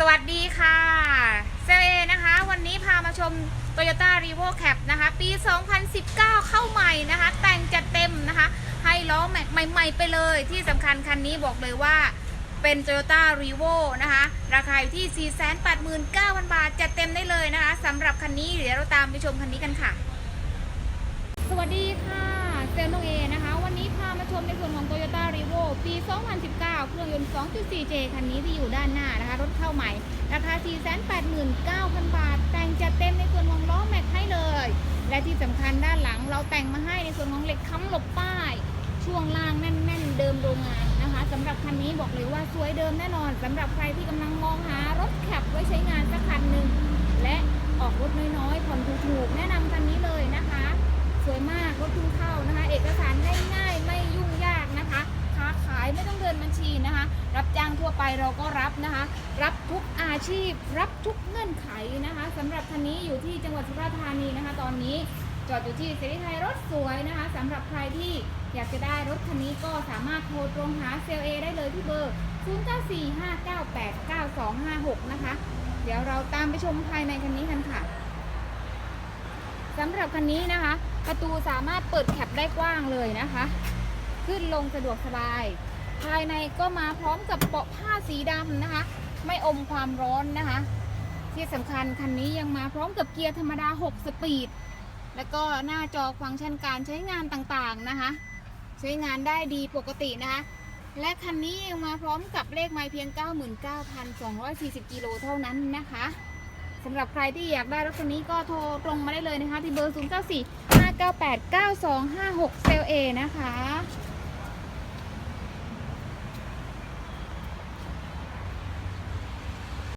สวัสดีค่ะเซเอนะคะ วันนี้พามาชม Toyota r e v o Cap นะคะ ปี 2019 เข้าใหม่นะคะ แต่งจัดเต็มนะคะ ให้ล้อแม็กใหม่ๆไปเลยที่สำคัญคันนี้บอกเลยว่าเป็น Toyota r e v o นะคะ ราคาอยู่ที่ 489,000 บาท จัดเต็มได้เลยนะคะสำหรับคันนี้เดี๋ยวเราตามไปชมคันนี้กันค่ะ สวัสดีค่ะเซลล์น้องเอนะคะ วันนี้พามาชมในส่วนของ Toyota r e v o ปี 2019 เครื่องยนต์ 2.4J คันนี้ที่อยู่ด้านหน้านะคะ รถเข้าใหม่ ราคา 489,000 บาท แต่งจัดเต็มในส่วนของล้อแม็กให้เลย และที่สำคัญด้านหลังเราแต่งมาให้ในส่วนของเหล็กค้ำหลบป้าย ช่วงล่างแน่น ๆ เดิมโรงงานนะคะสำหรับคันนี้บอกเลยว่าสวยเดิมแน่นอนสำหรับใครที่กำลังมองหารถแคปไว้ใช้งานสักคันหนึ่งและออกรถน้อยๆผ่อนถูกๆแนะนำคันนี้เลยนะคะ สวยมากรถเพิ่งเข้านะคะ เอกสารง่าย นบัญชีนะคะ รับจ้างทั่วไปเราก็รับนะคะ รับทุกอาชีพ รับทุกเงื่อนไขนะคะสำหรับคันนี้อยู่ที่จังหวัดสุราษฎร์ธานีนะคะ ตอนนี้จอดอยู่ที่เสรีไทยรถสวยนะคะสำหรับใครที่อยากจะได้รถคันนี้ก็สามารถโทรตรงหาเซลเอได้เลยที่เบอร์ 0945989256 นะคะ เดี๋ยวเราตามไปชมภายในคันนี้กันค่ะสำหรับคันนี้นะคะ ประตูสามารถเปิดแคปได้กว้างเลยนะคะ ขึ้นลงสะดวกสบาย ภายในก็มาพร้อมกับเบาะผ้าสีดำนะคะ ไม่อมความร้อนนะคะ ที่สำคัญคันนี้ยังมาพร้อมกับเกียร์ธรรมดา 6 สปีด แล้วก็หน้าจอฟังก์ชันการใช้งานต่างๆนะคะ ใช้งานได้ดีปกตินะคะ และคันนี้ยังมาพร้อมกับเลขไมล์เพียง 99,240 กิโลเท่านั้นนะคะสำหรับใครที่อยากได้รถคันนี้ก็โทรตรงมาได้เลยนะคะ ที่เบอร์ 0 9 4 5 9 8 9 2 5 6 เซลเอนะคะ